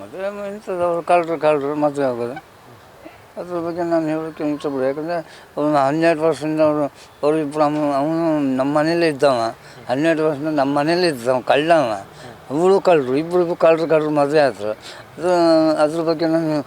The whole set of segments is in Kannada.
ಮದುವೆ ಇಂಥದ್ದು ಅವ್ರು ಕಳ್ಳರು ಕಳ್ಳರು ಮದುವೆ ಆಗೋದು. ಅದ್ರ ಬಗ್ಗೆ ನಾನು ಹೇಳೋಕ್ಕೆ ಇಷ್ಟಪಡ ಯಾಕಂದರೆ ಅವನು ಹನ್ನೆರಡು ವರ್ಷದಿಂದ ಅವರು ಅವರು ಇಬ್ಬರು ಅವನು ನಮ್ಮ ಮನೇಲೇ ಇದ್ದವ. ಹನ್ನೆರಡು ವರ್ಷದಿಂದ ನಮ್ಮ ಮನೇಲೇ ಇದ್ದವ ಕಳ್ಳವ. ಅವಳು ಕಳ್ಳರು ಇಬ್ಬರು ಇಬ್ಬರು ಕಳ್ಳರು ಕಳ್ಳರು ಮದುವೆ ಆದರು. ಅದು, ಅದ್ರ ಬಗ್ಗೆ ನಾನು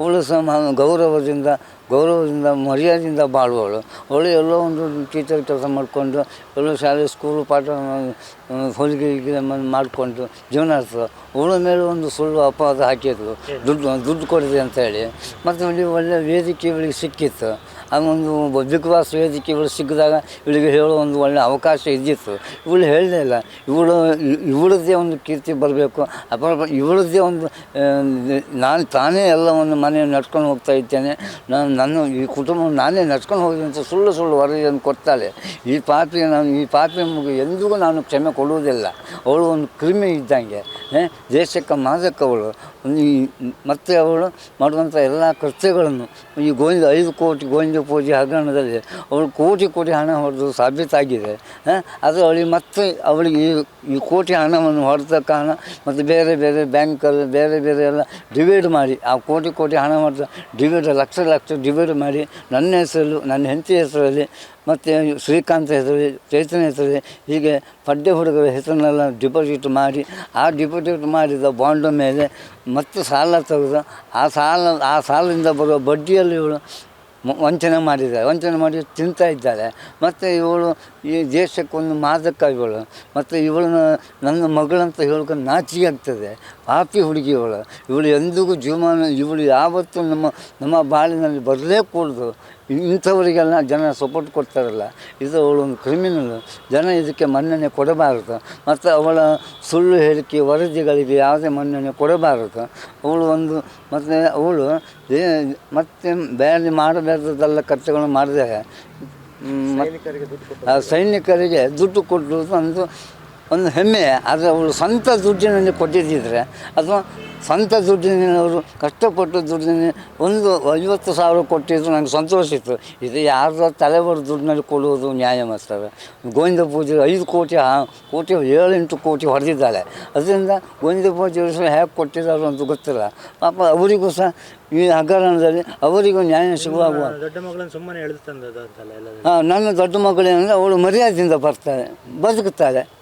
ಅವಳು ಸಹ ಗೌರವದಿಂದ ಗೌರವದಿಂದ, ಮರ್ಯಾದೆಯಿಂದ ಬಾಳುವವಳು ಅವಳು ಎಲ್ಲೋ ಒಂದು ಟೀಚರ್ ಕೆಲಸ ಮಾಡಿಕೊಂಡು, ಎಲ್ಲೋ ಶಾಲೆ ಸ್ಕೂಲು ಪಾಠ ಹೊಲಿಗೆ ಮಾಡಿಕೊಂಡು ಜೀವನ ನಡೆಸ್ತಳು ಅವಳ ಮೇಲೆ ಒಂದು ಸುಳ್ಳು ಅಪವಾದ ಹಾಕಿದ್ರು. ದುಡ್ಡು ದುಡ್ಡು ಕೊಡಿದೆ ಅಂತ ಹೇಳಿ. ಮತ್ತು ಒಳ್ಳೆ ವೇದಿಕೆ ಇವಳಿಗೆ ಸಿಕ್ಕಿತ್ತು. ಒಂದು ಬಿಗ್ ಬಾಸ್ ವೇದಿಕೆ ಇವಳು ಸಿಕ್ಕಿದಾಗ ಇವಳಿಗೆ ಹೇಳೋ ಒಂದು ಒಳ್ಳೆ ಅವಕಾಶ ಇದ್ದಿತ್ತು. ಇವಳು ಹೇಳಲೇ ಇಲ್ಲ. ಇವಳು, ಇವಳದ್ದೇ ಒಂದು ಕೀರ್ತಿ ಬರಬೇಕು. ಅಪರ ಇವಳದ್ದೇ ಒಂದು ನಾನು ತಾನೇ ಎಲ್ಲವನ್ನು ಮನೆ ನಡ್ಕೊಂಡು ಹೋಗ್ತಾ ಇದ್ದೇನೆ. ನಾನು, ನನ್ನ ಈ ಕುಟುಂಬ ನಾನೇ ನಡ್ಕೊಂಡು ಹೋಗಿದೆ ಅಂತ ಸುಳ್ಳು ಸುಳ್ಳು ವರದಿಯನ್ನು ಕೊಡ್ತಾಳೆ. ಈ ಪಾಪಿ ನಾನು, ಈ ಮಗು ಎಂದಿಗೂ ನಾನು ಕ್ಷಮೆ ಕೊಡುವುದಿಲ್ಲ. ಅವಳು ಒಂದು ಕ್ರಿಮಿ ಇದ್ದಂಗೆ ದೇಶಕ್ಕೆ ಮಾದಕ್ಕವಳು ಒಂದು ಈ, ಮತ್ತು ಅವಳು ಮಾಡುವಂಥ ಎಲ್ಲ ಕೃತ್ಯಗಳನ್ನು ಈ ಗೋವಿಂದ ಐದು ಕೋಟಿ ಗೋವಿಂದ ಪೂಜೆ ಹಗರಣದಲ್ಲಿ ಅವಳು ಕೋಟಿ ಕೋಟಿ ಹಣ ಹೊಡೆದು ಸಾಬೀತಾಗಿದೆ ಅದು ಅವಳಿಗೆ ಮತ್ತೆ ಅವಳಿಗೆ ಈ ಈ ಕೋಟಿ ಹಣವನ್ನು ಹೊಡೆದ ಕಾರಣ ಮತ್ತು ಬೇರೆ ಬೇರೆ ಬ್ಯಾಂಕಲ್ಲಿ ಬೇರೆ ಬೇರೆ ಎಲ್ಲ ಡಿವೈಡ್ ಮಾಡಿ, ಆ ಕೋಟಿ ಕೋಟಿ ಹಣ ಹೊಡೆದ ಡಿವೈಡ್, ಲಕ್ಷ ಲಕ್ಷ ಡಿವೈಡ್ ಮಾಡಿ ನನ್ನ ಹೆಸರು ನನ್ನ ಹೆಂಡತಿ ಹೆಸರಲ್ಲಿ, ಮತ್ತು ಶ್ರೀಕಾಂತ್ ಹೆಸರಲ್ಲಿ, ಚೈತನ್ಯ ಹೆಸರಲ್ಲಿ ಹೀಗೆ ಪಡ್ಡೆ ಹುಡುಗರ ಹೆಸರನ್ನೆಲ್ಲ ಡಿಪಾಸಿಟ್ ಮಾಡಿ, ಆ ಡಿಪಾಸಿಟ್ ಮಾಡಿದ ಬಾಂಡ್ ಮೇಲೆ ಮತ್ತೆ ಸಾಲ ತೆಗೆದು, ಆ ಸಾಲ, ಆ ಸಾಲದಿಂದ ಬರುವ ಬಡ್ಡಿಯಲ್ಲಿ ಇವಳು ವಂಚನೆ ಮಾಡಿದ್ದಾರೆ. ವಂಚನೆ ಮಾಡಿ ತಿಂತಾ ಇದ್ದಾರೆ. ಮತ್ತು ಇವಳು ಈ ದೇಶಕ್ಕೊಂದು ಮಾದಕ ಇವಳು. ಮತ್ತು ಇವಳನ್ನ ನನ್ನ ಮಗಳಂತ ಹೇಳ್ಕೊಂಡು ನಾಚಿಕೆ ಆಗ್ತದೆ ಪಾಪಿ ಹುಡುಗಿ ಇವಳು. ಇವಳು ಎಂದಿಗೂ ಜೀವಮಾನ ಇವಳು ಯಾವತ್ತೂ ನಮ್ಮ ನಮ್ಮ ಬಾಳಿನಲ್ಲಿ ಬರಲೇ ಕೂಡದು. ಇಂಥವರಿಗೆಲ್ಲ ಜನ ಸಪೋರ್ಟ್ ಕೊಡ್ತಾರಲ್ಲ ಇದು ಒಂದು ಕ್ರಿಮಿನಲ್ ಜನ ಇದಕ್ಕೆ ಮನ್ನಣೆ ಕೊಡಬಾರದು. ಮತ್ತು ಅವಳ ಸುಳ್ಳು ಹೇಳಿಕೆ ವರದಿಗಳಿಗೆ ಯಾವುದೇ ಮನ್ನಣೆ ಕೊಡಬಾರದು. ಅವಳು ಒಂದು ಮತ್ತು ಅವಳು ಏ ಮತ್ತೆ ಬೇರೆ ಮಾಡಬಾರ್ದಲ್ಲ ಕರ್ತವ್ಯಗಳನ್ನು ಮಾಡಿದಾಗ ಸೈನಿಕರಿಗೆ ದುಡ್ಡು ಕೊಟ್ಟರು ಒಂದು ಒಂದು ಹೆಮ್ಮೆ ಆದರೆ ಅವಳು ಸ್ವಂತ ದುಡ್ಡಿನಲ್ಲಿ ಕೊಟ್ಟಿದ್ದಿದ್ರೆ ಅಥವಾ ಸ್ವಂತ ದುಡ್ಡಿನಲ್ಲಿ ಅವರು ಕಷ್ಟಪಟ್ಟು ದುಡ್ಡಿನ ಒಂದು ಐವತ್ತು ಸಾವಿರ ಕೊಟ್ಟಿದ್ರು ನನಗೆ ಸಂತೋಷ ಇತ್ತು. ಇದು ಯಾರ ತಲೆಬರ ದುಡ್ಡಿನಲ್ಲಿ ಕೊಡುವುದು ನ್ಯಾಯ ಮಾಡ್ತಾರೆ ಗೋವಿಂದ ಪೂಜೆ ಐದು ಕೋಟಿ ಆ- ಕೋಟಿ ಏಳೆಂಟು ಕೋಟಿ ಹೊಡೆದಿದ್ದಾಳೆ. ಅದರಿಂದ ಗೋವಿಂದ ಪೂಜೆ ಹೇಗೆ ಕೊಟ್ಟಿದ್ದಾರೆ ಅಂತ ಗೊತ್ತಿಲ್ಲ. ಪಾಪ ಅವರಿಗೂ ಸಹ ಈ ಹಗರಣದಲ್ಲಿ ಅವರಿಗೂ ನ್ಯಾಯ ಸಿಗುವಾಗ ಹಾಂ ನನ್ನ ದೊಡ್ಡ ಮಗಳೇನಂದರೆ ಅವಳು ಮರ್ಯಾದೆಯಿಂದ ಬರ್ತಾಳೆ ಬದುಕುತ್ತಾಳೆ.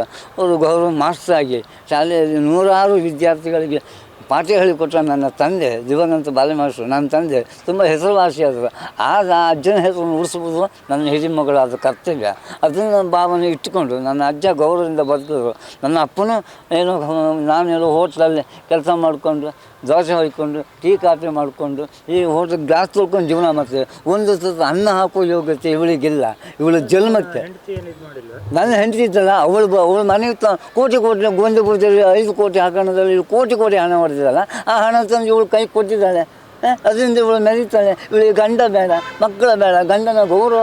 ಅವರು ಗೌರವ ಮಾಸ್ಟರ್ ಆಗಿ ಶಾಲೆಯಲ್ಲಿ ನೂರಾರು ವಿದ್ಯಾರ್ಥಿಗಳಿಗೆ ಪಾಠ ಹೇಳಿಕೊಟ್ಟ ನನ್ನ ತಂದೆ, ದಿವಂಗತ ಬಾಲ್ಯ ಮಾಸ್ಟರು, ನನ್ನ ತಂದೆ ತುಂಬ ಹೆಸರುವಾಸಿಯಾದರು. ಆಗ ಆ ಅಜ್ಜನ ಹೆಸರನ್ನು ಉಳಿಸುವುದು ನನ್ನ ಹಿರಿಮಗಳಾದ ಕರ್ತವ್ಯ. ಅದನ್ನು ಭಾವನೆ ಇಟ್ಟುಕೊಂಡು ನನ್ನ ಅಜ್ಜ ಗೌರವದಿಂದ ಬದುಕಿದ್ರು. ನನ್ನ ಅಪ್ಪನೂ ಏನೋ ನಾನೆಲ್ಲೋ ಹೋಟ್ಲಲ್ಲಿ ಕೆಲಸ ಮಾಡಿಕೊಂಡು ದೋಸೆ ಹೊಯ್ಕೊಂಡು ಟೀ, ಕಾಫಿ ಮಾಡಿಕೊಂಡು, ಈ ಹೋಟ್ಲ್ ಗ್ಲಾಸ್ ತೊಳ್ಕೊಂಡು ಜೀವನ ಮಾಡ್ತೇವೆ ಒಂದು ತುತ್ತು ಅನ್ನ ಹಾಕೋ ಯೋಗ್ಯತೆ ಇವಳಿಗಿಲ್ಲ. ಇವಳು ಜನ್ಮಕ್ಕೆ. ನನ್ನ ಹೆಂಡತಿ ಇದ್ದಲ್ಲ, ಅವಳು ಅವಳು ಮನೆ ಕೋಟಿ ಕೋಟಿ ಗೊಂದು ಕೋಟಿ, ಐದು ಕೋಟಿ ಹಗರಣದಲ್ಲಿ ಇವಳು ಕೋಟಿ ಕೋಟಿ ಹಣ ಹೊಡೆದಿದ್ದಲ್ಲ ಆ ಹಣ ತಂದು ಇವಳು ಕೈ ಕೊಟ್ಟಿದ್ದಾಳೆ. ಅದರಿಂದ ಇವಳು ಮೆರೀತಾಳೆ. ಇವಳಿಗೆ ಗಂಡ ಬೇಡ, ಮಕ್ಕಳ ಬೇಡ, ಗಂಡನ ಗೌರವ,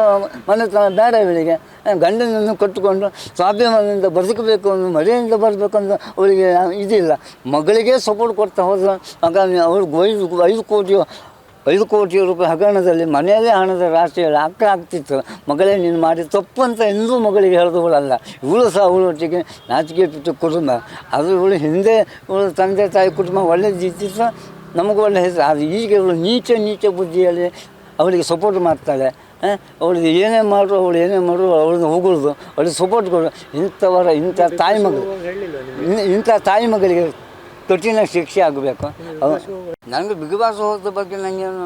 ಮನೆತನ ಬೇಡ ಇವಳಿಗೆ. ಗಂಡನನ್ನು ಕಟ್ಟಿಕೊಂಡು ಸ್ವಾಭಿಮಾನದಿಂದ ಬದುಕಬೇಕು ಅನ್ನೋ ಮರೆಯಿಂದ ಬರಬೇಕು ಅಂತ ಅವಳಿಗೆ ಇದಿಲ್ಲ. ಮಗಳಿಗೆ ಸಪೋರ್ಟ್ ಕೊಡ್ತಾ ಹೋದ್ರೆ ಮಗ ಅವಳು ಐದು ಐದು ಕೋಟಿ ಐದು ಕೋಟಿ ರೂಪಾಯಿ ಹಗರಣದಲ್ಲಿ ಮನೆಯಲ್ಲೇ ಹಣದ ರಾಷ್ಟ್ರೀಯ ಅಕ್ಕ ಆಗ್ತಿತ್ತು ಮಗಳೇ, ನೀನು ಮಾಡಿ ತಪ್ಪು ಅಂತ ಎಂದೂ ಮಗಳಿಗೆ ಹೇಳಿದವಳಲ್ಲ. ಇವಳು ಸಹ ಅವಳೊಟ್ಟಿಗೆ ನಾಚಿಕೆ ಬಿಟ್ಟು ಕುಟುಂಬ. ಅದು ಇವಳು ಹಿಂದೆ, ಇವಳು ತಂದೆ, ತಾಯಿ ಕುಟುಂಬ ಒಳ್ಳೆದಿದ್ದಿತ್ತು ನಮಗೂ ಒಳ್ಳೆ ಹೆಸರು. ಆದರೆ ಈಗ ಅವಳು ನೀಚ ನೀಚ ಬುದ್ಧಿಯಲ್ಲಿ ಅವಳಿಗೆ ಸಪೋರ್ಟ್ ಮಾಡ್ತಾಳೆ ಅವಳಿಗೆ ಏನೇ ಮಾಡು ಅವಳು ಏನೇ ಮಾಡು ಅವಳನ್ನು ಹೋಗುದು ಅವಳಿಗೆ ಸಪೋರ್ಟ್ ಕೊಡು. ಇಂಥವರ ಇಂಥ ತಾಯಿ ಮಗಳು ಇಂಥ ತಾಯಿ ಮಗಳಿಗೆ ಕಠಿಣ ಶಿಕ್ಷೆ ಆಗಬೇಕು. ನನಗೆ ಬಿಗ್ ಬಾಸ್ ಹೋದ ಬಗ್ಗೆ ನನಗೇನು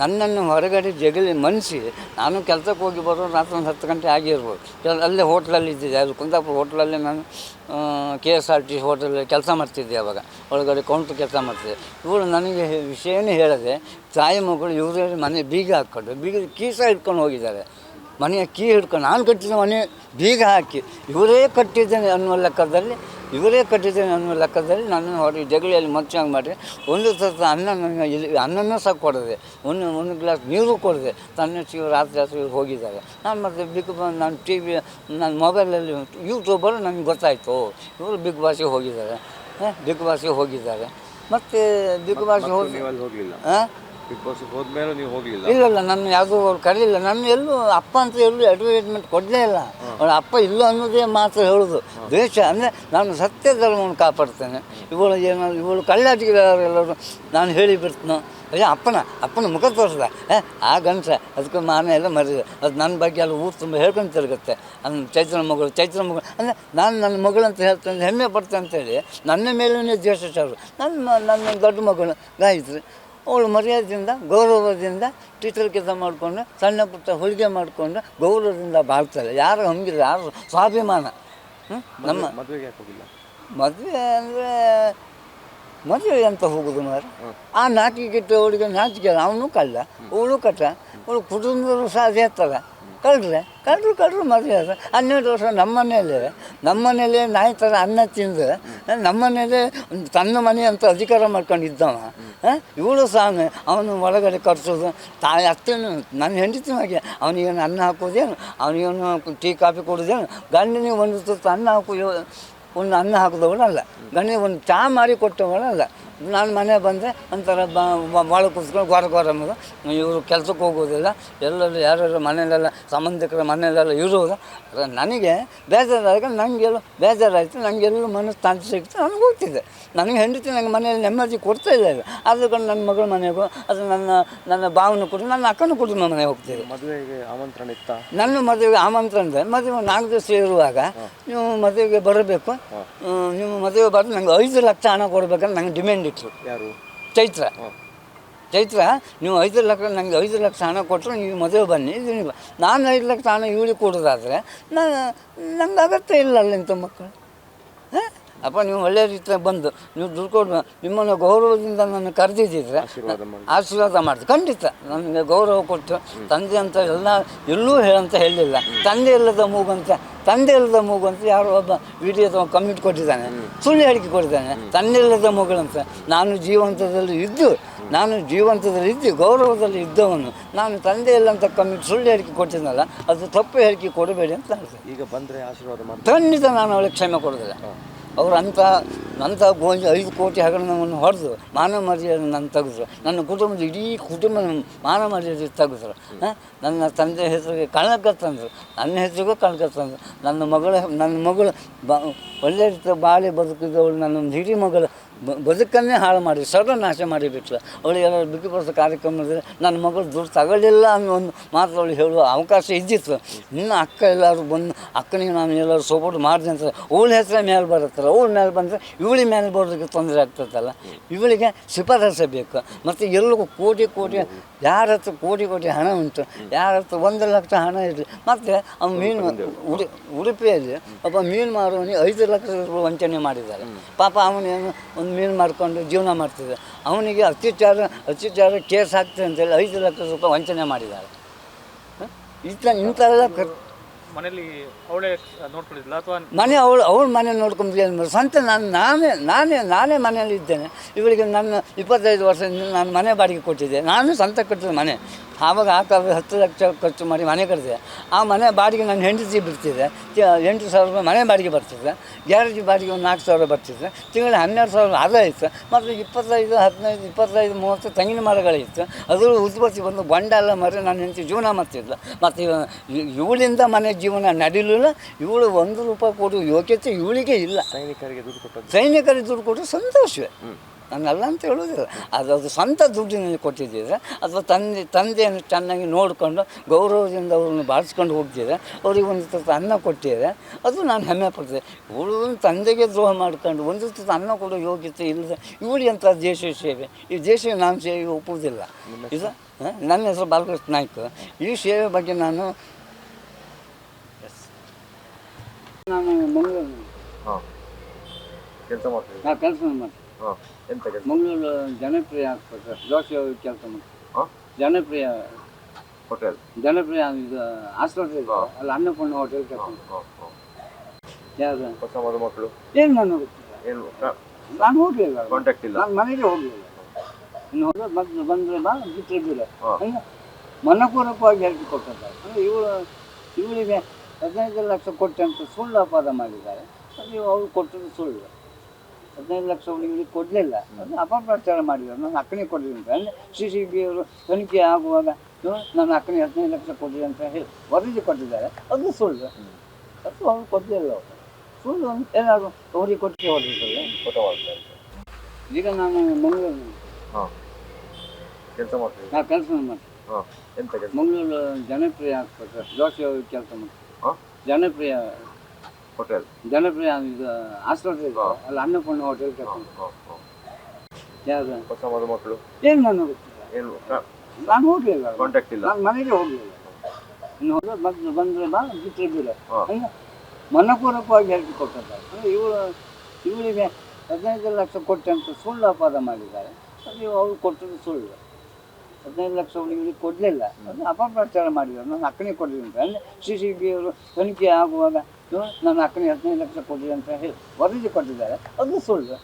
ನನ್ನನ್ನು ಹೊರಗಡೆ ಜಗಲಿ ಮನಸಿ ನಾನು ಕೆಲಸಕ್ಕೆ ಹೋಗಿ ಬರೋ ರಾತ್ರಿ ಒಂದು ಹತ್ತು ಗಂಟೆ ಆಗಿರ್ಬೋದು. ಅಲ್ಲೇ ಹೋಟ್ಲಲ್ಲಿ ಇದ್ದಿದ್ದೆ. ಅದು ಕುಂದಾಪುರ ಹೋಟ್ಲಲ್ಲಿ ನಾನು ಕೆ ಎಸ್ ಆರ್ ಟಿ ಹೋಟೆಲಲ್ಲಿ ಕೆಲಸ ಮಾಡ್ತಿದ್ದೆ ಅವಾಗ. ಒಳಗಡೆ ಕೌಂಟ್ರ್ ಕೆಲಸ ಮಾಡ್ತಿದ್ದೆ. ಇವಳು ನನಗೆ ವಿಷಯನೇ ಹೇಳದೆ ತಾಯಿ ಮಗಳು ಇವರೇ ಮನೆ ಬೀಗ ಹಾಕ್ಕೊಂಡು ಬೀಗ ಕೀಸ ಹಿಡ್ಕೊಂಡು ಹೋಗಿದ್ದಾರೆ. ಮನೆಯ ಕೀ ಹಿಡ್ಕೊಂಡು, ನಾನು ಕಟ್ಟಿದ ಮನೆ ಬೀಗ ಹಾಕಿ, ಇವರೇ ಕಟ್ಟಿದ್ದೇನೆ ಅನ್ನುವ ಲೆಕ್ಕದಲ್ಲಿ ಇವರೇ ಕಟ್ಟಿದ್ದೇನೆ ನನ್ನ ಲೆಕ್ಕದಲ್ಲಿ ನನ್ನ ಹೊರಗೆ ಜಗಳಿಯಲ್ಲಿ ಮಚ್ಚಾಗಿ ಮಾಡಿ ಒಂದು ಸತ ಅನ್ನ ನನಗೆ ಇಲ್ಲಿ ಅನ್ನನೂ ಸಹ ಕೊಡದೆ ಒಂದು ಒಂದು ಗ್ಲಾಸ್ ನೀರು ಕೊಡದೆ ತನ್ನ ಚಿವ ರಾತ್ರಿ ರಾತ್ರಿ ಹೋಗಿದ್ದಾರೆ. ನಾನು ಮತ್ತು ಬಿಗ್ ಬಾಸ್ ನಾನು ಟಿ ವಿ ನನ್ನ ಮೊಬೈಲಲ್ಲಿ ಯೂಟ್ಯೂಬಲ್ಲಿ ನನಗೆ ಗೊತ್ತಾಯಿತು. ಇವರು ಬಿಗ್ ಬಾಸಿಗೆ ಹೋಗಿದ್ದಾರೆ. ಬಿಗ್ ಬಾಸಿಗೆ ಹೋಗಿದ್ದಾರೆ. ಮತ್ತು ಬಿಗ್ ಬಾಸ್ ಹೋಗಿ ಹೋಗಲಿಲ್ಲ. ಹಾಂ? ಬಿಗ್ ಬಾಸ್ ಹೋದ್ಮೇಲೆ ನೀವು ಹೋಗ್ಲಿಲ್ಲ ಇಲ್ಲ ಇಲ್ಲ ನನ್ನ ಯಾವುದೂ ಅವ್ರು ಕರೀಲಿಲ್ಲ. ನನ್ನ ಎಲ್ಲೂ ಅಪ್ಪ ಅಂತ ಎಲ್ಲೂ ಅಡ್ವರ್ಟೈಸ್ಮೆಂಟ್ ಕೊಡಲೇ ಇಲ್ಲ. ಅವಳ ಅಪ್ಪ ಇಲ್ಲ ಅನ್ನೋದೇ ಮಾತ್ರ ಹೇಳೋದು. ದ್ವೇಷ ಅಂದರೆ ನಾನು ಸತ್ಯ ಧರ್ಮವನ್ನು ಕಾಪಾಡ್ತೇನೆ. ಇವಳು ಏನೋ ಇವಳು ಕಳ್ಳಾಟಿಗೆಲ್ಲರೂ ನಾನು ಹೇಳಿ ಬಿಡ್ತೀನೋ. ಅಯ್ಯ ಅಪ್ಪನ ಅಪ್ಪನ ಮುಖ ತೋರಿಸ್ದ. ಆ ಗಂಟೆ ಅದಕ್ಕೆ ಮಾನ ಎಲ್ಲ ಮರಿದೆ. ಅದು ನನ್ನ ಬಗ್ಗೆ ಎಲ್ಲ ಊರು ತುಂಬ ಹೇಳ್ಕೊಂಡು ತಿರುಗುತ್ತೆ. ನನ್ನ ಚೈತ್ರ ಮಗಳು ಚೈತ್ರ ಮಗಳು. ಅಂದರೆ ನಾನು ನನ್ನ ಮಗಳು ಅಂತ ಹೇಳ್ತೇನೆ ಹೆಮ್ಮೆ ಪಡ್ತೇನೆ ಅಂತೇಳಿ ನನ್ನ ಮೇಲೂ ದ್ವೇಷ ಸರ್. ನನ್ನ ನನ್ನ ದೊಡ್ಡ ಮಗಳು ಗಾಯತ್ರಿ. ಅವಳು ಮರ್ಯಾದೆಯಿಂದ ಗೌರವದಿಂದ ಟೀಚರ್ ಕೆಲಸ ಮಾಡಿಕೊಂಡು ಸಣ್ಣ ಪುಟ್ಟ ಹೊಲಿಗೆ ಮಾಡಿಕೊಂಡು ಗೌರವದಿಂದ ಬಾಳ್ತಾಳೆ. ಯಾರು ಹಂಗಿಲ್ಲ ಯಾರು ಸ್ವಾಭಿಮಾನ. ಹ್ಞೂ ನಮ್ಮ ಮದುವೆಗೆ ಹೋಗಿಲ್ಲ? ಮದುವೆ ಅಂದರೆ ಮದುವೆ ಅಂತ ಹೋಗೋದು ಮಾರು ಆ ನಾಚಿಕೆ ಅವಳಿಗೆ ನಾಚಿಕೆ ಅವನು ಕಲ್ಲ ಅವಳು ಕಟ್ಟ ಅವಳು ಕುಟುಂಬದವರು ಸಹ ಅದೇ ಕಳ್ರೆ ಕಳ್ಳರು ಕಳ್ಳರು ಮದುವೆ ಹನ್ನೆರಡು ವರ್ಷ ನಮ್ಮ ಮನೆಯಲ್ಲೇ ನಮ್ಮ ನಾಯಿ ಥರ ಅನ್ನ ತಿಂದು ನಮ್ಮ ತನ್ನ ಮನೆ ಅಂತ ಅಧಿಕಾರ ಮಾಡ್ಕೊಂಡಿದ್ದವ. ಇವಳು ಸಾಮೆ. ಅವನು ಒಳಗಡೆ ಕಟ್ಸೋದು ತಾಯಿ ಅತ್ತೇನು ನನ್ನ ಹೆಂಡತಿ ಹಾಗೆ. ಅವನಿಗೇನು ಅನ್ನ ಹಾಕೋದೇನು ಅವನಿಗೇನು ಟೀ, ಕಾಫಿ ಕೊಡೋದೇನು ಗಂಡನಿಗೆ ಒಂದು ತುತ್ತು ಅನ್ನ ಹಾಕೋ ಒಂದು ಅನ್ನ ಹಾಕಿದವಳಲ್ಲ ಗಂಡನಿಗೆ ಒಂದು ಚಹಾ ಮಾರಿ ಕೊಟ್ಟವಳಲ್ಲ. ನಾನು ಮನೆ ಬಂದರೆ ಒಂಥರ ಭಾಳ ಕೂತ್ಕೊಂಡು ಗೋರ ಗೋರ ಅನ್ನೋದು ಇವರು ಕೆಲ್ಸಕ್ಕೆ ಹೋಗೋದಿಲ್ಲ. ಎಲ್ಲರೂ ಯಾರ್ಯಾರು ಮನೆಯಲ್ಲೆಲ್ಲ ಸಂಬಂಧಿಕರ ಮನೆಯಲ್ಲೆಲ್ಲ ಇರೋದು ನನಗೆ ಬೇಜಾರಾದಾಗ ನನಗೆಲ್ಲೋ ಬೇಜಾರಾಯಿತು ನನಗೆಲ್ಲೂ ಮನಸ್ಸು ತಾಂತಿ ಸಿಗ್ತು ನನಗೆ ಹೋಗ್ತಿದ್ದೆ. ನನಗೆ ಹೆಂಡತಿ ನನಗೆ ಮನೆಯಲ್ಲಿ ನೆಮ್ಮದಿ ಕೊಡ್ತಾ ಇಲ್ಲ ಅದು ಕಂಡು ನನ್ನ ಮಗಳ ಮನೆಗೂ ಅದು ನನ್ನ ನನ್ನ ಭಾವನ ಕೂಡ ನನ್ನ ಅಕ್ಕನ ನನ್ನ ಮನೆಗೆ ಹೋಗ್ತಿದ್ದೆ. ಮದುವೆಗೆ ಆಮಂತ್ರಣ ಇತ್ತ? ನನ್ನ ಮದುವೆಗೆ ಆಮಂತ್ರಣದ ಮದುವೆ ನಾಲ್ಕು ದಿವಸ ಇರುವಾಗ ನೀವು ಮದುವೆಗೆ ಬರಬೇಕು. ನಿಮ್ಮ ನೀವು ಮದುವೆ ಬರೋದು ನನಗೆ ಐದು ಲಕ್ಷ ಹಣ ಕೊಡ್ಬೇಕಂತ ನನಗೆ ಡಿಮ್ಯಾಂಡ್ ಇತ್ತು ಯಾರು? ಚೈತ್ರ. ಚೈತ್ರ ನೀವು ಐದು ಲಕ್ಷ ನನಗೆ ಐದು ಲಕ್ಷ ಹಣ ಕೊಟ್ಟರು ನೀವು ಮದುವೆ ಬನ್ನಿ ಇದು ನಾನು ಐದು ಲಕ್ಷ ಹಣ ಇವಳಿಗೆ ಕೊಡೋದಾದರೆ ನಾನು ನಂಗೆ ಅಗತ್ಯ ಇಲ್ಲ ಅಲ್ಲ ಇಂಥ ಮಕ್ಕಳು. ಹಾಂ? ಅಪ್ಪ ನೀವು ಒಳ್ಳೆ ರೀತಿಯಲ್ಲಿ ಬಂದು ನೀವು ದುಡ್ಡು ಕೊಡು ನಿಮ್ಮನ್ನು ಗೌರವದಿಂದ ನನ್ನ ಕರೆದಿದ್ದಿದ್ರೆ ಆಶೀರ್ವಾದ ಮಾಡ್ತೀವಿ ಖಂಡಿತ ನನಗೆ ಗೌರವ ಕೊಟ್ಟು ತಂದೆ ಅಂತ ಎಲ್ಲ ಎಲ್ಲೂ ಹೇಳಂತ ಹೇಳಲಿಲ್ಲ ತಂದೆ ಇಲ್ಲದ ಮೂಗಂತ ತಂದೆ ಇಲ್ಲದ ಮಗು ಅಂತ ಯಾರೋ ಒಬ್ಬ ವಿಡಿಯೋ ಕಮಿಟ್ ಕೊಟ್ಟಿದ್ದಾನೆ. ಸುಳ್ಳು ಹೇಳಿಕೆ ಕೊಟ್ಟಿದ್ದಾನೆ. ತಂದೆ ಇಲ್ಲದ ಮಗಳಂತ. ನಾನು ಜೀವಂತದಲ್ಲಿ ಇದ್ದು ನಾನು ಜೀವಂತದಲ್ಲಿ ಇದ್ದು ಗೌರವದಲ್ಲಿ ಇದ್ದವನು. ನಾನು ತಂದೆ ಇಲ್ಲ ಅಂತ ಕಮಿಟ್ ಸುಳ್ಳು ಹೇಳಿಕೆ ಕೊಟ್ಟಿದ್ನಲ್ಲ ಅದು ತಪ್ಪು ಹೇಳಿಕೆ ಕೊಡಬೇಡಿ ಅಂತ ಹೇಳ್ತೇನೆ ಈಗ ಬಂದರೆ ಆಶೀರ್ವಾದ ಮಾಡಿ ಖಂಡಿತ ನಾನು ಅವಳಿಗೆ ಕ್ಷಮೆ ಕೊಡೋದಿಲ್ಲ ಅವ್ರು ಅಂತ ಅಂಥ ಗೋಂಜಿ ಐದು ಕೋಟಿ ಹಗರಣವನ್ನು ಹೊಡೆದು ಮಾನವ ಮರ್ಯಾದೆ ನನ್ನ ತೆಗೆದ್ರು. ನನ್ನ ಕುಟುಂಬದ ಇಡೀ ಕುಟುಂಬ ಮಾನ ಮರ್ಯಾದೆ ತೆಗೆದ್ರು. ನನ್ನ ತಂದೆ ಹೆಸರಿಗೆ ಕಣಕ ತಂದರು. ನನ್ನ ಹೆಸರಿಗೂ ಕಣಕ ತಂದರು. ನನ್ನ ಮಗಳ, ನನ್ನ ಮಗಳು ಬ, ಒಳ್ಳೆ ರೀತಿಯ ಬಾಳೆ ಬದುಕಿದವಳು ನನ್ನ ಹಿರಿ ಮಗಳು. ಬ- ಬದುಕನ್ನೇ ಹಾಳು ಮಾಡಿ ಸರ್ವನಾಶ ಮಾಡಿಬಿಟ್ಲು ಅವಳು ಏನಾದ್ರು ಬಿಗಿ ಬರೆದ ಕಾರ್ಯಕ್ರಮದಲ್ಲಿ ನನ್ನ ಮಗಳು ದುಡ್ಡು ತಗೊಳ್ಳಿಲ್ಲ ಅನ್ನೋ ಒಂದು ಮಾತು ಅವಳು ಹೇಳುವ ಅವಕಾಶ ಇದ್ದಿತ್ತು. ಇನ್ನು ಅಕ್ಕ ಎಲ್ಲರೂ ಬಂದು, ಅಕ್ಕನಿಗೆ ನಾನು ಎಲ್ಲರೂ ಸಪೋರ್ಟ್ ಮಾಡಿದೆ ಅಂತ ಅವಳ ಹೆಸರ ಮೇಲೆ ಬರುತ್ತಲ್ಲ ಅವಳ ಮೇಲೆ ಬಂದರೆ ಇವಳಿ ಮೇಲೆ ಬರೋದಕ್ಕೆ ತೊಂದರೆ ಆಗ್ತದಲ್ಲ. ಇವಳಿಗೆ ಶಿಫಾರಸೆ ಬೇಕು. ಮತ್ತು ಎಲ್ಲರಿಗೂ ಕೋಟಿ ಕೋಟಿ, ಯಾರ ಹತ್ರ ಕೋಟಿ ಕೋಟಿ ಹಣ ಉಂಟು. ಯಾರ ಹತ್ರ ಒಂದು ಲಕ್ಷ ಹಣ ಇರಲಿ. ಮತ್ತು ಅವ್ನು ಮೀನು ಉಡು, ಉಡುಪಿಯಲ್ಲಿ ಒಬ್ಬ ಮೀನು ಮಾರುವವನಿಗೆ ಐದು ಲಕ್ಷ ವಂಚನೆ ಮಾಡಿದ್ದಾರೆ. ಪಾಪ ಅವನೇನು ಒಂದು ಮೀನು ಮಾಡಿಕೊಂಡು ಜೀವನ ಮಾಡ್ತಿದ್ದ. ಅವನಿಗೆ ಅತ್ಯುಚಾರ ಅತ್ಯಾಚಾರ ಕೇಸ್ ಆಗ್ತದೆ ಅಂತೇಳಿ ಐದು ಲಕ್ಷ ರೂಪಾಯಿ ವಂಚನೆ ಮಾಡಿದ್ದಾರೆ? ಇಂಥ ಇಂಥವೆಲ್ಲ ಮನೇಲಿ ಅವಳೇ ನೋಡ್ಕೊಂಡಿದ್ಲ ಅಥವಾ ಮನೆ ಅವಳು ಅವಳು ಮನೆ ನೋಡ್ಕೊಂಡು ಸಂತ ಮಾಡೋದು? ಸ್ವಂತ ನಾನು ನಾನೇ ನಾನೇ ನಾನೇ ಮನೆಯಲ್ಲಿ ಇದ್ದೇನೆ ಇವಳಿಗೆ ನನ್ನ ಇಪ್ಪತ್ತೈದು ವರ್ಷದಿಂದ ನಾನು ಮನೆ ಬಾಡಿಗೆ ಕೊಟ್ಟಿದ್ದೆ. ನಾನು ಸ್ವಂತ ಕಟ್ಟಿದ ಮನೆ. ಆವಾಗ ಆ ಕಾಲ ಹತ್ತು ಲಕ್ಷ ಖರ್ಚು ಮಾಡಿ ಮನೆ ಕಟ್ಟಿದೆ ಆ ಮನೆ ಬಾಡಿಗೆ ನನ್ನ ಹೆಂಡತಿ ಬಿಡ್ತಿದ್ದೆ ತಿ- ಎಂಟು ಸಾವಿರ ರೂಪಾಯಿ ಮನೆ ಬಾಡಿಗೆ ಬರ್ತಿದ್ದೆ ಗ್ಯಾರೇಜ್ ಬಾಡಿಗೆ ಒಂದು ನಾಲ್ಕು ಸಾವಿರ ಬರ್ತಿದ್ದೆ ತಿಂಗಳು ಹನ್ನೆರಡು ಸಾವಿರ ಆದಾಯ ಇತ್ತು. ಮತ್ತು ಇಪ್ಪತ್ತೈದು ಹದಿನೈದು ಇಪ್ಪತ್ತೈದು ಮೂವತ್ತು ತೆಂಗಿನ ಮರಗಳಿತ್ತು ಅದು ಉತ್ಪತ್ತಿ ಬಂದು ಬಂಡ ಎಲ್ಲ ಮರೆ ನನ್ನ ಹೆಂಡತಿ ಜೀವನ ಮಾಡ್ತಿದ್ದೆ ಮತ್ತು ಇವಳಿಂದ ಮನೆ ಜೀವನ ನಡೀಲಿಲ್ಲ. ಇವಳು ಒಂದು ರೂಪಾಯಿ ಕೊಡು ಯೋಗ್ಯತೆ ಇವಳಿಗೆ ಇಲ್ಲ. ಸೈನಿಕರಿಗೆ ದುಡ್ಡು ಕೊಟ್ಟು ಸೈನಿಕರಿಗೆ ದುಡ್ಡು ಕೊಟ್ಟರೆ ಸಂತೋಷವೇ. ನಾನಲ್ಲ ಅಂತ ಹೇಳೋದಿಲ್ಲ. ಅದು ಅದು ಸ್ವಂತ ದುಡ್ಡಿನಲ್ಲಿ ಕೊಟ್ಟಿದ್ದಿದ್ರೆ ಅಥವಾ ತಂದೆ ತಂದೆಯನ್ನು ಚೆನ್ನಾಗಿ ನೋಡಿಕೊಂಡು ಗೌರವದಿಂದ ಅವ್ರನ್ನ ಬಾಳಿಸ್ಕೊಂಡು ಹೋಗ್ತಿದ್ರೆ ಅವ್ರಿಗೆ ಒಂದು ತುತ್ತು ಅನ್ನ ಕೊಟ್ಟಿದ್ರೆ ಅದು ನಾನು ಹೆಮ್ಮೆ ಪಡ್ತೇನೆ. ಇವಳು ತಂದೆಗೆ ದ್ರೋಹ ಮಾಡ್ಕೊಂಡು ಒಂದು ತುತ್ತು ಅನ್ನ ಕೊಡೋ ಯೋಗ್ಯತೆ ಇಲ್ಲದೆ ಇವಳಿಗೆ ಅಂತ ದೇಶ ಸೇವೆ? ಈ ದೇಶ ನಾನು ಸೇವೆ ಒಪ್ಪುವುದಿಲ್ಲ. ಇದು ನನ್ನ ಹೆಸರು ಬಾಲಕೃಷ್ಣ ನಾಯ್ಕ. ಈ ಸೇವೆ ಬಗ್ಗೆ ನಾನು ನಾನು ಮಂಗಳೂರು. ಕೆಲಸ ಮಾಡ್ತೀನಿ ನಾನು ಕೆಲಸ ಮಾಡ್ತೀನಿ. ಹಾಂ ಎಂತ ಕೆಲಸ? ಮಂಗಳೂರು ಜನಪ್ರಿಯ ಆಸ್ಪತ್ರೆ ದೋಷ ಕೆಲಸ ಮಾಡಿ ಜನಪ್ರಿಯ ಹೋಟೆಲ್ ಜನಪ್ರಿಯ ಇದು ಆಸ್ಪತ್ರೆ ಇದೆ. ಅಲ್ಲಿ ಅನ್ನಪೂರ್ಣ ಹೋಟೆಲ್ ಕೆಲಸ ಹಾಂ ಹೊಸ ಮದುಮಕ್ಕಳು ಏನು ನಾನು ಗೊತ್ತಿಲ್ಲ ಏನು? ನಾನು ಹೋಗಲಿಲ್ಲ. ಕಾಂಟ್ಯಾಕ್ಟ್ ಇಲ್ಲ. ನಾನು ಮನೆಗೆ ಹೋಗಲಿಲ್ಲ. ಇನ್ನು ಹೋದ್ರೆ ಬಂದು ಬಂದರೆ ಬಾ ಬಿಟ್ಟರೆ. ಹಂಗೆ ಮನಪೂರ್ವಕವಾಗಿ ಹೇಳಿಕೆ ಕೊಟ್ಟಿದ್ದಾರೆ ಅಂದರೆ ಇವಳು ಇವಳಿಗೆ ಹದಿನೈದು ಲಕ್ಷ ಕೊಟ್ಟೆ ಅಂತ ಸುಳ್ಳು ಅಪಾದ ಮಾಡಿದ್ದಾರೆ. ಅದು ಅವ್ರು ಕೊಟ್ಟದ್ದು ಸುಳ್ಳು. ಹದಿನೈದು ಲಕ್ಷ ಇವಳಿಗೆ ಕೊಡಲಿಲ್ಲ. ಅದು ಅಪಪ್ರಚಾರ ಮಾಡಿದ್ದಾರೆ ನಾನು ಅಕ್ಕನೇ ಕೊಡಲಿಲ್ಲ ಅಂತ. ಅಂದರೆ ಸಿ ಸಿ ಬಿ ಅವರು ತನಿಖೆ ಆಗುವಾಗ ನನ್ನ ಅಕ್ಕನಿಗೆ ಹದಿನೈದು ಲಕ್ಷ ಕೊಡಲಿ ಅಂತ ಹೇಳಿ ವರದಿ ಕೊಟ್ಟಿದ್ದಾರೆ. ಅದು ಸುಳ್ಳು. ಅದು ಅವ್ರು ಕೊಡಲಿಲ್ಲ ಅವರು. ಸುಳ್ಳು ಅಂತ ಏನಾದ್ರು ಅವರಿಗೆ ಕೊಟ್ಟಿಗೆ ಹೊಡೆದಿದ್ದಲ್ಲ ಈಗ ನಾನು ಮಂಗಳೂರು ಹಾಂ. ಕೆಲಸ ಮಾಡ್ತೀವಿ ನಾ ಕೆಲಸ ಮಾಡ್ತೀನಿ. ಮಂಗಳೂರು ಜನಪ್ರಿಯ ಆಸ್ಪತ್ರೆ ದೋಸೆ ಕೆಲಸ ಮಾಡ್ತೀನಿ ಜನಪ್ರಿಯ ಹೋಟೆಲ್ ಜನಪ್ರಿಯ ಇದು ಇದೆ ಅಲ್ಲಿ ಅನ್ನಪೂರ್ಣ ಹೋಟೆಲ್ ಹಾಂ ಯಾವುದು? ಹೊಸ ಮದುಮಕ್ಕಳು ಏನು ನಾನು ಗೊತ್ತಿಲ್ಲ. ಏನು? ನಾನು ಹೋಗಲಿಲ್ಲ. ಕಾಂಟ್ಯಾಕ್ಟ್ ಇಲ್ಲ. ನಾನು ಮನೆಗೆ ಹೋಗಲಿಲ್ಲ. ಇನ್ನು ಹೋದ್ರೆ ಬಂದು ಬಂದರೆ ಬಾ ಬಿಟ್ಟರೆ ಬೀರ ಹಂಗೆ ಮನಪೂರ್ವಕವಾಗಿ ಹೇಳಿಕೆ ಕೊಟ್ಟಿದ್ದಾರೆ ಅಂದರೆ ಇವಳು ಇವಳಿಗೆ ಹದಿನೈದು ಲಕ್ಷ ಕೊಟ್ಟೆ ಅಂತ ಸುಳ್ಳು ಅಪಾದ ಮಾಡಿದ್ದಾರೆ. ಅದು ಅವರು ಕೊಟ್ಟದ್ದು ಸುಳ್ಳು. ಹದಿನೈದು ಲಕ್ಷ ಇವರಿಗೆ ಕೊಡಲಿಲ್ಲ. ಅದು ಅಪಪ್ರಚಾರ ಮಾಡಿದ್ದಾರೆ ನಾನು ಅಕ್ಕನೇ ಕೊಡಲಿಲ್ಲ ಅಂದರೆ ಸಿ ಸಿ ಬಿ ಅವರು ತನಿಖೆ ಆಗುವಾಗ ನನ್ನ ಅಕ್ಕನಿಗೆ ಹದಿನೈದು ಲಕ್ಷ ಕೊಡಿ ಅಂತ ಹೇಳಿ ವರದಿ ಕೊಟ್ಟಿದ್ದಾರೆ ಅದು ಸುಳ್ಳು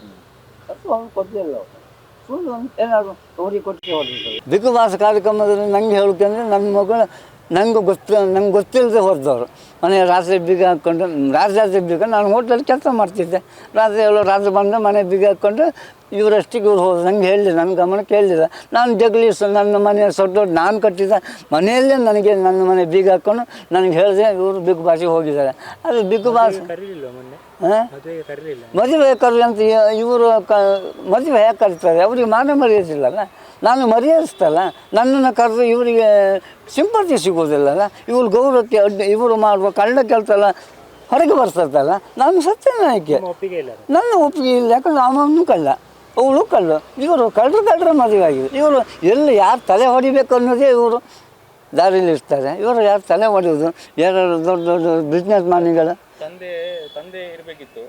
ಅದು ಅವ್ರು ಕೊಡಲಿಲ್ಲ ಅವರು ಸುಳ್ಳು ಏನಾದ್ರು ಅವರಿಗೆ ಕೊಟ್ಟಿಗೆ ಹೊರಡಿದ್ದಾರೆ ಬಿಗ್ ಬಾಸ್ ಕಾರ್ಯಕ್ರಮದಲ್ಲಿ ನಂಗೆ ಹೇಳೋಕೆಂದ್ರೆ ನನ್ನ ಮಗಳು ನಂಗೆ ಗೊತ್ತು ನಂಗೆ ಗೊತ್ತಿಲ್ಲದೆ ಹೊರದವರು ಮನೆ ರಾತ್ರಿ ಬೀಗ ಹಾಕ್ಕೊಂಡು ರಾತ್ರಿ ರಾತ್ರಿ ಬೀಗ ನಾನು ಹೋಟ್ಲಲ್ಲಿ ಕೆಲಸ ಮಾಡ್ತಿದ್ದೆ. ರಾತ್ರಿ ಏಳು ರಾತ್ರಿ ಬಂದು ಮನೆ ಬೀಗ ಹಾಕ್ಕೊಂಡು ಇವರಷ್ಟಿಗೆ ಇವ್ರು ಹೋದ್ರು ನಂಗೆ ಹೇಳಿಲ್ಲ ನನ್ನ ಗಮನಕ್ಕೆ ಹೇಳಿಲ್ಲ ನಾನು ಜಗಲಿ ನನ್ನ ಮನೆ ಸೊಡ್ಡ ನಾನು ಕಟ್ಟಿದ ಮನೆಯಲ್ಲೇ ನನಗೆ ನನ್ನ ಮನೆ ಬೀಗ ಹಾಕ್ಕೊಂಡು ನನಗೆ ಹೇಳಿದೆ ಇವರು ಬಿಗ್ ಬಾಸಿಗೆ ಹೋಗಿದ್ದಾರೆ. ಅದು ಬಿಗ್ ಮದುವೆಗೆ ಮದುವೆ ಕರ್ರಿ ಅಂತ ಇವರು ಕ ಮದುವೆ ಹೇಗೆ ಕರೀತಾರೆ? ಅವ್ರಿಗೆ ಮಾನ ಮರ್ಯಾದಿಲ್ಲಲ್ಲ ನಾನು ಮರ್ಯಾದಿಸ್ತಲ್ಲ ನನ್ನನ್ನು ಕರೆದು ಇವರಿಗೆ ಸಿಂಪತಿ ಸಿಗೋದಿಲ್ಲಲ್ಲ ಇವ್ರು ಗೌರವಕ್ಕೆ ಅಡ್ಡ ಇವರು ಮಾಡುವ ಕಳ್ಳ ಕೆಲಸ ಎಲ್ಲ ಹೊರಗೆ ಬರ್ಸತ್ತಲ್ಲ ನಾನು ಸತ್ಯನಾಯಕೆ. ನನ್ನ ಒಪ್ಪಿಗೆ ಇಲ್ಲ ಯಾಕಂದ್ರೆ ಅವನು ಕಳ್ಳ ಅವಳು ಕಳ್ಳು. ಇವರು ಕಳ್ಳರು ಕಳ್ಳರ ಮದುವೆ ಆಗಿದೆ ಇವರು ಎಲ್ಲಿ ಯಾರು ತಲೆ ಹೊಡಿಬೇಕು ಅನ್ನೋದೇ ಇವರು ದಾರಿಲಿರ್ತಾರೆ ಇವರು ಯಾರು ತಲೆ ಹೊಡೆಯೋದು ಯಾರು ದೊಡ್ಡ ದೊಡ್ಡ ಬಿಸ್ನೆಸ್ ಮ್ಯಾನ್ಗಳು ತಂದೆ ತಂದೆ ಇರಬೇಕಿತ್ತು.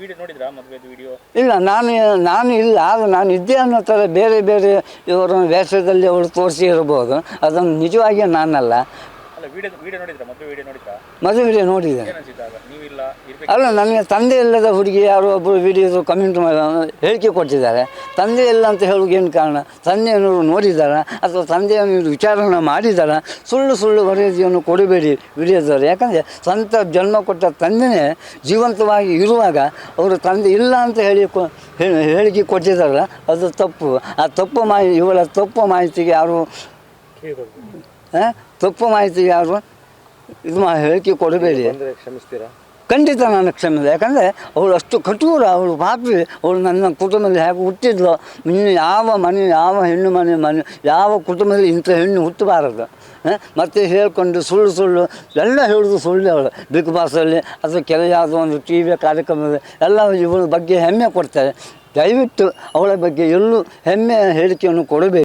ವಿಡಿಯೋ ನೋಡಿದ್ರಾ ಮದುವೆದು ವಿಡಿಯೋ ಇಲ್ಲ ನಾನು ನಾನು ಇಲ್ಲ. ಆದ್ರೆ ನಾನು ಇದ್ದೆ ಅನ್ನೋ ಥರ ಬೇರೆ ಬೇರೆ ಇವರು ವೇಷದಲ್ಲಿ ಅವರು ತೋರಿಸಿ ಇರ್ಬೋದು. ಅದನ್ನು ನಿಜವಾಗಿ ನಾನಲ್ಲ. ಅಲ್ಲ ವಿಡಿಯೋ ವಿಡಿಯೋ ನೋಡಿದ್ರಾ? ಮದುವೆ ವಿಡಿಯೋ ನೋಡಿದ್ರಾ? ಮದುವೆ ನೋಡಿದೆ. ಏನ್ ಅನ್ಸಿತ್ತು ಆಗ? ನೀವಿಲ್ಲ ಇರ್ಬೇಕು. ಅಲ್ಲ ನನಗೆ ತಂದೆ ಇಲ್ಲದ ಹುಡುಗಿ ಯಾರೋ ಒಬ್ಬರು ವಿಡಿಯೋ ಕಮೆಂಟ್ ಹೇಳಿಕೆ ಕೊಟ್ಟಿದ್ದಾರೆ. ತಂದೆ ಇಲ್ಲ ಅಂತ ಹೇಳೋಕೆ ಏನು ಕಾರಣ? ತಂದೆಯನ್ನು ನೋಡಿದಾರ ಅಥವಾ ತಂದೆಯನ್ನು ಇವ್ರು ವಿಚಾರಣೆ ಮಾಡಿದಾರ ಸುಳ್ಳು ಸುಳ್ಳು ವರದಿಯನ್ನು ಕೊಡಬೇಡಿ ವಿಡಿಯೋದವರು. ಯಾಕಂದರೆ ಸ್ವಂತ ಜನ್ಮ ಕೊಟ್ಟ ತಂದೆನೇ ಜೀವಂತವಾಗಿ ಇರುವಾಗ ಅವರು ತಂದೆ ಇಲ್ಲ ಅಂತ ಹೇಳಿ ಕೊ ಹೇಳಿಕೆ ಕೊಟ್ಟಿದ್ದಾರಲ್ಲ ಅದು ತಪ್ಪು. ಆ ತಪ್ಪು ಮಾಹಿತಿ ಇವಳ ತಪ್ಪು ಮಾಹಿತಿಗೆ ಯಾರು ಆ, ತಪ್ಪು ಮಾಹಿತಿ ಯಾರು? ಇದು ಮಾ ಹೇಳಿಕೆ ಕೊಡಬೇಡಿ. ಅಂದರೆ ಕ್ಷಮಿಸ್ತೀರಾ? ಖಂಡಿತ ನಾನು ಕ್ಷಮಿಸಿದೆ. ಯಾಕಂದರೆ ಅವಳು ಅಷ್ಟು ಕಠೋರ ಅವಳು ಪಾಪಿ. ಅವಳು ನನ್ನ ಕುಟುಂಬದಲ್ಲಿ ಹೇಗೆ ಹುಟ್ಟಿದ್ಲು? ಇನ್ನು ಯಾವ ಮನೆ ಯಾವ ಹೆಣ್ಣು ಮನೆ ಮನೆ ಯಾವ ಕುಟುಂಬದಲ್ಲಿ ಇಂಥ ಹೆಣ್ಣು ಹುಟ್ಟಬಾರದು? ಮತ್ತೆ ಹೇಳ್ಕೊಂಡು ಸುಳ್ಳು ಸುಳ್ಳು ಎಲ್ಲ ಹೇಳೋದು ಸುಳ್ಳು ಅವಳು. ಬಿಗ್ ಬಾಸಲ್ಲಿ ಅಥವಾ ಕೆಲ ಯಾವುದೋ ಒಂದು ಟಿ ವಿ ಕಾರ್ಯಕ್ರಮದಲ್ಲಿ ಎಲ್ಲ ಇವಳ ಬಗ್ಗೆ ಹೆಮ್ಮೆ ಕೊಡ್ತಾರೆ. ದಯವಿಟ್ಟು ಅವಳ ಬಗ್ಗೆ ಎಲ್ಲೂ ಹೆಮ್ಮೆ ಹೇಳಿಕೆಯನ್ನು ಕೊಡಬೇಕು